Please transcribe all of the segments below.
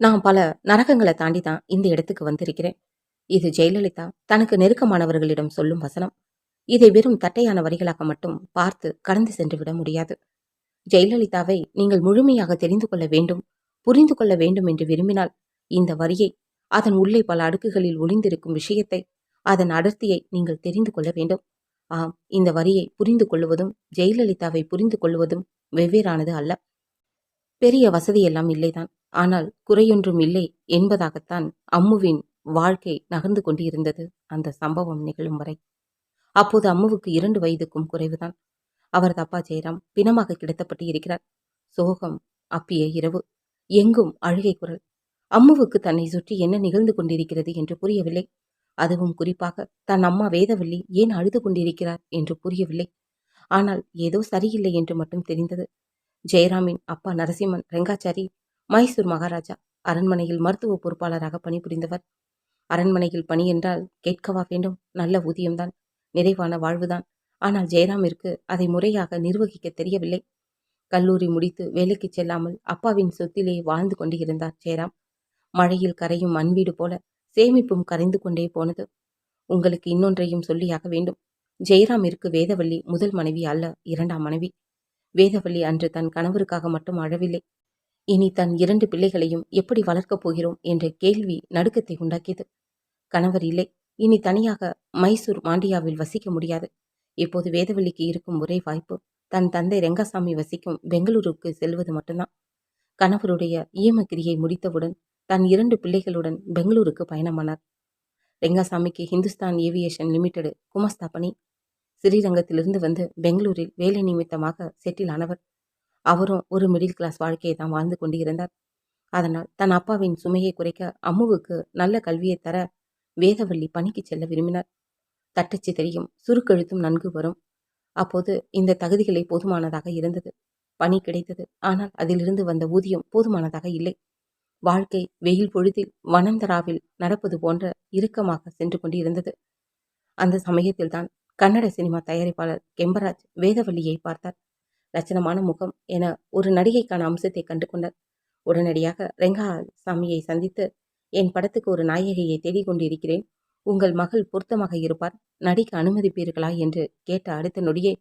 நான் பல நரகங்களை தாண்டி தான் இந்த இடத்துக்கு வந்திருக்கிறேன். இது ஜெயலலிதா தனக்கு நெருக்கமானவர்களிடம் சொல்லும் வசனம். இதை வெறும் தட்டையான வரிகளாக மட்டும் பார்த்து கடந்து சென்று விட முடியாது. ஜெயலலிதாவை நீங்கள் முழுமையாக தெரிந்து கொள்ள வேண்டும் புரிந்து கொள்ள வேண்டும் என்று விரும்பினால் இந்த வரியை அதன் உள்ளே பல அடுக்குகளில் ஒளிந்திருக்கும் விஷயத்தை அதன் அடர்த்தியை நீங்கள் தெரிந்து கொள்ள வேண்டும். ஆம் இந்த வரியை புரிந்து கொள்வதும் ஜெயலலிதாவை புரிந்து கொள்வதும் வெவ்வேறானது அல்ல. பெரிய வசதியெல்லாம் இல்லைதான். ஆனால் குறையொன்றும் இல்லை என்பதாகத்தான் அம்முவின் வாழ்க்கை நகர்ந்து கொண்டிருந்தது அந்த சம்பவம் நிகழும் வரை. அப்போது அம்முவுக்கு இரண்டு வயதுக்கும் குறைவுதான். அவரது அப்பா ஜெயராம் பிணமாக கிடத்தப்பட்டு இருக்கிறார். சோகம் அப்பிய இரவு எங்கும் அழுகை குரல். அம்முவுக்கு தன்னை சுற்றி என்ன நிகழ்ந்து கொண்டிருக்கிறது என்று புரியவில்லை. அதுவும் குறிப்பாக தன் அம்மா வேதவல்லி ஏன் அழுது கொண்டிருக்கிறார் என்று புரியவில்லை. ஆனால் ஏதோ சரியில்லை என்று மட்டும் தெரிந்தது. ஜெயராமின் அப்பா நரசிம்மன் ரெங்காச்சாரி மைசூர் மகாராஜா அரண்மனையில் மருத்துவ பொறுப்பாளராக பணிபுரிந்தவர். அரண்மனையில் பணி என்றால் கேட்கவா வேண்டும்? நல்ல ஊதியம்தான் நிறைவான வாழ்வுதான். ஆனால் ஜெயராமிற்கு அதை முறையாக நிர்வகிக்க தெரியவில்லை. கல்லூரி முடித்து வேலைக்கு செல்லாமல் அப்பாவின் சொத்திலே வாழ்ந்து கொண்டிருந்தார் ஜெயராம். மழையில் கரையும் மண்வீடு போல சேமிப்பும் கரைந்து கொண்டே போனது. உங்களுக்கு இன்னொன்றையும் சொல்லியாக வேண்டும். ஜெயராமிற்கு வேதவள்ளி முதல் மனைவி அல்ல இரண்டாம் மனைவி. வேதவள்ளி அன்று தன் கணவருக்காக மட்டும் அழவில்லை. இனி தன் இரண்டு பிள்ளைகளையும் எப்படி வளர்க்கப் போகிறோம் என்ற கேள்வி நடுக்கத்தை உண்டாக்கியது. கணவர் இல்லை. இனி தனியாக மைசூர் மாண்டியாவில் வசிக்க முடியாது. இப்போது வேதவள்ளிக்கு இருக்கும் ஒரே வாய்ப்பு தன் தந்தை ரெங்கசாமி வசிக்கும் பெங்களூருக்கு செல்வது மட்டும்தான். கணவருடைய ஈமக்கிரியை முடித்தவுடன் தன் இரண்டு பிள்ளைகளுடன் பெங்களூருக்கு பயணமானார். ரெங்கசாமிக்கு ஹிந்துஸ்தான் ஏவியேஷன் லிமிடெடு குமஸ்தா பணி ஸ்ரீரங்கத்திலிருந்து வந்து பெங்களூரில் வேலை நிமித்தமாக செட்டில் ஆனவர். அவரும் ஒரு மிடில் கிளாஸ் வாழ்க்கையை தான் வாழ்ந்து கொண்டு இருந்தார் அதனால் தன் அப்பாவின் சுமையை குறைக்க அம்முவுக்கு நல்ல கல்வியை தர வேதவள்ளி பணிக்கு செல்ல விரும்பினார். தட்டச்சு தெரியும் சுருக்கெழுத்தும் நன்கு வரும். அப்போது இந்த தகுதிகளை போதுமானதாக இருந்தது. பணி கிடைத்தது. ஆனால் அதிலிருந்து வந்த ஊதியம் போதுமானதாக இல்லை. வாழ்க்கை வெயில் பொழுதில் வனந்தராவில் நடப்பது போன்ற இறுக்கமாக சென்று கொண்டு இருந்தது அந்த சமயத்தில்தான் கன்னட சினிமா தயாரிப்பாளர் கெம்பராஜ் வேதவள்ளியை பார்த்தார். லட்சணமான முகம் என ஒரு நடிகைக்கான அம்சத்தை கண்டு கொண்டார் உடனடியாக ரெங்கா சாமியை சந்தித்து என் படத்துக்கு ஒரு நாயகியை தேடிக் கொண்டிருக்கிறேன் உங்கள் மகள் பொருத்தமாக இருப்பார். நடிக்க அனுமதிப்பீர்களா? என்று கேட்ட அடுத்த நொடியே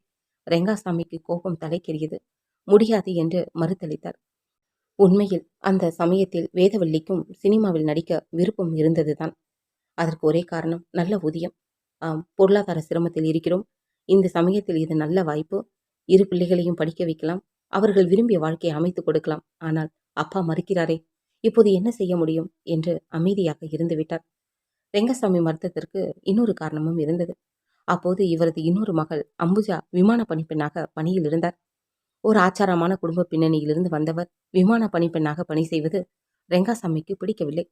ரெங்காசாமிக்கு கோபம் தலைக்கெறியது. முடியாது என்று மறுத்தளித்தார். உண்மையில் அந்த சமயத்தில் வேதவல்லிக்கும் சினிமாவில் நடிக்க விருப்பம் இருந்ததுதான். அதற்கு ஒரே காரணம் நல்ல ஊதியம். ஆம் பொருளாதார சிரமத்தில் இருக்கிறோம். இந்த சமயத்தில் இது நல்ல வாய்ப்பு. இரு பிள்ளைகளையும் படிக்க வைக்கலாம். அவர்கள் விரும்பிய வாழ்க்கையை அமைத்துக் கொடுக்கலாம். ஆனால் அப்பா மறுக்கிறாரே இப்போது என்ன செய்ய முடியும்? என்று அமைதியாக இருந்துவிட்டார் ரெங்கசாமி மருத்துவத்திற்கு இன்னொரு காரணமும் இருந்தது. அப்போது இவரது இன்னொரு மகள் அம்புஜா விமான பணிப்பெண்ணாக பணியில் இருந்தார். ஒரு ஆச்சாரமான குடும்ப பின்னணியிலிருந்து வந்தவர் விமான பணிப்பெண்ணாக பணி செய்வது ரெங்காசாமிக்கு பிடிக்கவில்லை.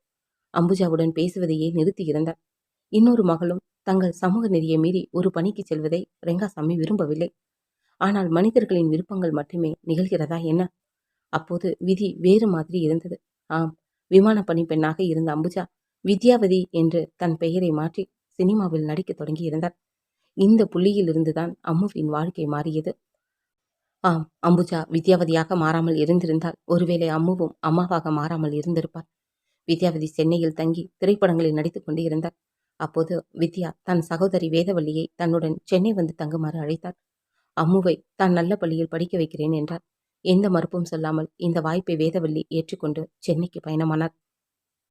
அம்புஜாவுடன் பேசுவதையே நிறுத்தியிருந்தார் இன்னொரு மகளும் தங்கள் சமூக நெறியை மீறி ஒரு பணிக்கு செல்வதை ரெங்காசாமி விரும்பவில்லை. ஆனால் மனிதர்களின் விருப்பங்கள் மட்டுமே நிகழ்கிறதா என்ன? அப்போது விதி வேறு மாதிரி இருந்தது. ஆம் விமான பணிப்பெண்ணாக இருந்த அம்புஜா வித்யாவதி என்று தன் பெயரை மாற்றி சினிமாவில் நடிக்கத் தொடங்கியிருந்தார். இந்த புள்ளியிலிருந்துதான் அம்முவின் வாழ்க்கை மாறியது. ஆம் அம்புஜா வித்யாவதியாக மாறாமல் இருந்திருந்தால் ஒருவேளை அம்முவும் அம்மாவாக மாறாமல் இருந்திருப்பார். வித்யாவதி சென்னையில் தங்கி திரைப்படங்களில் நடித்துக் கொண்டு இருந்தார் அப்போது வித்யா தன் சகோதரி வேதவல்லியை தன்னுடன் சென்னை வந்து தங்குமாறு அழைத்தார். அம்முவை தான் நல்ல பள்ளியில் படிக்க வைக்கிறேன் என்றார். எந்த மறுப்பும் சொல்லாமல் இந்த வாய்ப்பை வேதவல்லி ஏற்றுக்கொண்டு சென்னைக்கு பயணமானார்.